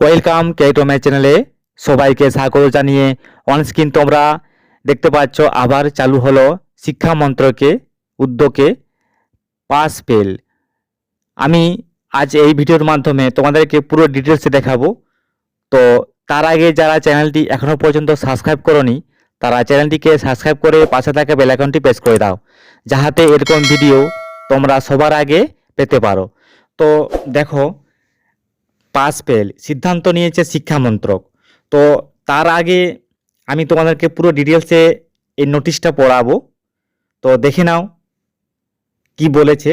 Welcome কেটোমে চ্যানেলে সবাইকে স্বাগত জানিয়ে অনস্ক্রিন তোমরা দেখতে পাচ্ছ, আবার চালু হলো শিক্ষা মন্ত্রকে, উদ্যোগে পাস ফেল। আমি আজ এই ভিডিওর মাধ্যমে তোমাদেরকে পুরো ডিটেলসে দেখাবো। তো তার আগে যারা চ্যানেলটি এখনও পর্যন্ত সাবস্ক্রাইব করনি, তারা চ্যানেলটিকে সাবস্ক্রাইব করে পাশে থাকা বেল আইকনটি প্রেস করে দাও, যাহাতে এরকম ভিডিও তোমরা সবার আগে পেতে পারো। তো দেখো পাস ফেল, সিদ্ধান্ত নিয়েছে শিক্ষা মন্ত্রক। তো তার আগে আমি তোমাদেরকে পুরো ডিটেলসে এই নোটিশটা পড়াবো। তো দেখে নাও কি বলেছে।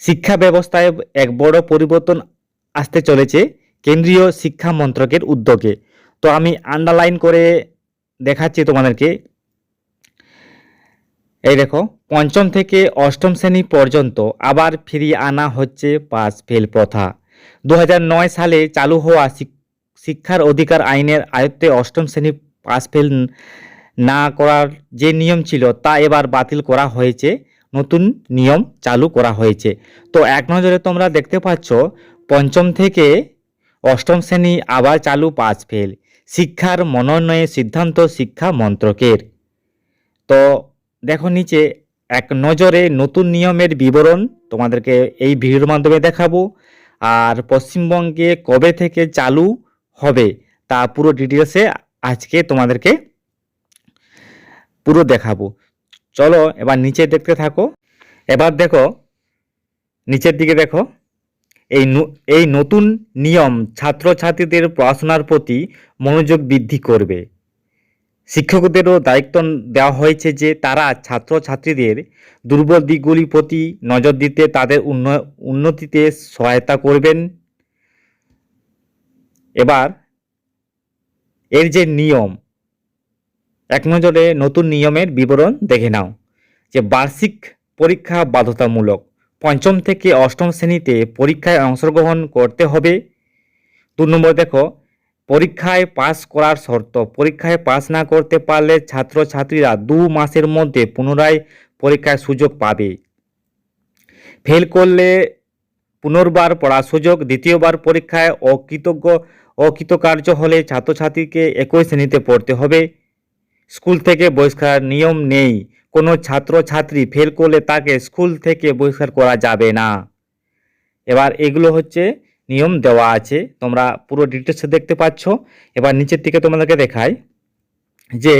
শিক্ষা ব্যবস্থায় এক বড় পরিবর্তন আসতে চলেছে কেন্দ্রীয় শিক্ষা মন্ত্রকের উদ্যোগে। তো আমি আন্ডারলাইন করে দেখাচ্ছি তোমাদেরকে। এই দেখো, পঞ্চম থেকে অষ্টম শ্রেণি পর্যন্ত আবার ফিরিয়ে আনা হচ্ছে পাস ফেল প্রথা। দু হাজার নয় সালে চালু হওয়া শিক্ষার অধিকার আইনের আয়ত্তে অষ্টম শ্রেণি পাস ফেল না করার যে নিয়ম ছিল তা এবার বাতিল করা হয়েছে। নতুন নিয়ম চালু করা হয়েছে। তো এক নজরে তোমরা দেখতে পাচ্ছ, পঞ্চম থেকে অষ্টম শ্রেণি আবার চালু পাস ফেল। শিক্ষার মনোনয়ে সিদ্ধান্ত শিক্ষা মন্ত্রকের। তো দেখো নিচে, এক নজরে নতুন নিয়মের বিবরণ তোমাদেরকে এই ভিডিওর মাধ্যমে দেখাবো। আর পশ্চিমবঙ্গে কবে থেকে চালু হবে তা পুরো ডিটেলসে আজকে তোমাদেরকে পুরো দেখাবো। চলো এবার নিচে দেখতে থাকো। এবার দেখো, নিচের দিকে দেখো, এই এই নতুন নিয়ম ছাত্রছাত্রীদের পড়াশোনার প্রতি মনোযোগ বৃদ্ধি করবে। শিক্ষকদেরও দায়িত্ব দেওয়া হয়েছে যে তারা ছাত্রছাত্রীদের দুর্বল দিকগুলির প্রতি নজর দিতে তাদের উন্ন- উন্নতিতে সহায়তা করবেন। এবার এর যে নিয়ম, এক নজরে নতুন নিয়মের বিবরণ দেখে নাও, যে বার্ষিক পরীক্ষা বাধ্যতামূলক পঞ্চম থেকে অষ্টম শ্রেণীতে পরীক্ষায় অংশগ্রহণ করতে হবে। দু নম্বর দেখো পরীক্ষায় পাস করার শর্ত। পরীক্ষায় পাস না করতে পারলে ছাত্রছাত্রীরা দু মাসের মধ্যে পুনরায় পরীক্ষার সুযোগ পাবে। ফেল করলে পুনর্বার পড়ার সুযোগ, দ্বিতীয়বার পরীক্ষায় অকৃতজ্ঞ, অকৃতকার্য হলে ছাত্রছাত্রীকে একই শ্রেণীতে পড়তে হবে। স্কুল থেকে বহিষ্কার নিয়ম নেই। কোনো ছাত্রছাত্রী ফেল করলে তাকে স্কুল থেকে বহিষ্কার করা যাবে না। এবার এগুলো হচ্ছে নিয়ম দেওয়া আছে। তোমরা পুরো ডিটেলসে দেখতে পাচ্ছ। এবার নিচের দিকে তোমাদেরকে দেখাই যে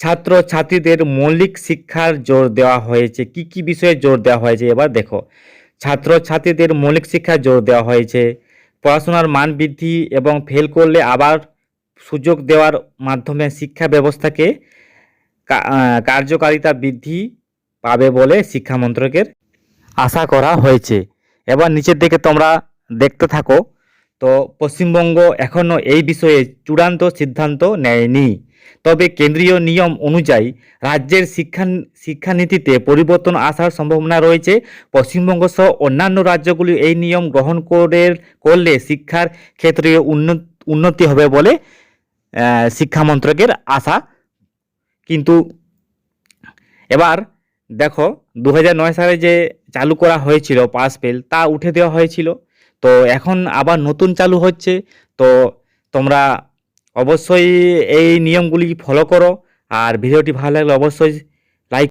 ছাত্র ছাত্রীদের মৌলিক শিক্ষার জোর দেওয়া হয়েছে। কি কি বিষয়ে জোর দেওয়া হয়েছে? এবার দেখো। ছাত্র ছাত্রীদের মৌলিক শিক্ষার জোর দেওয়া হয়েছে। পড়াশোনার মান বৃদ্ধি এবং ফেল করলে আবার সুযোগ দেওয়ার মাধ্যমে শিক্ষা ব্যবস্থাকে কার্যকারিতা বৃদ্ধি পাবে বলে শিক্ষা মন্ত্রকের আশা করা হয়েছে। এবার নিচের দিকে তোমরা দেখতে থাকো। তো পশ্চিমবঙ্গ এখনও এই বিষয়ে চূড়ান্ত সিদ্ধান্ত নেয়নি। তবে কেন্দ্রীয় নিয়ম অনুযায়ী রাজ্যের শিক্ষা শিক্ষানীতিতে পরিবর্তন আসার সম্ভাবনা রয়েছে। পশ্চিমবঙ্গ সহ অন্যান্য রাজ্যগুলি এই নিয়ম গ্রহণ করে করলে শিক্ষার ক্ষেত্রে উন্ন- উন্নতি হবে বলে আহ, শিক্ষা মন্ত্রকের আশা। কিন্তু এবার দেখো দু সালে যে চালু করা হয়েছিল পাস ফেল তা উঠে দেওয়া হয়েছিল। তো এখন আবার নতুন চালু হচ্ছে। তো তোমরা অবশ্যই এই নিয়মগুলি ফলো করো। আর ভিডিওটি ভালো লাগলে অবশ্যই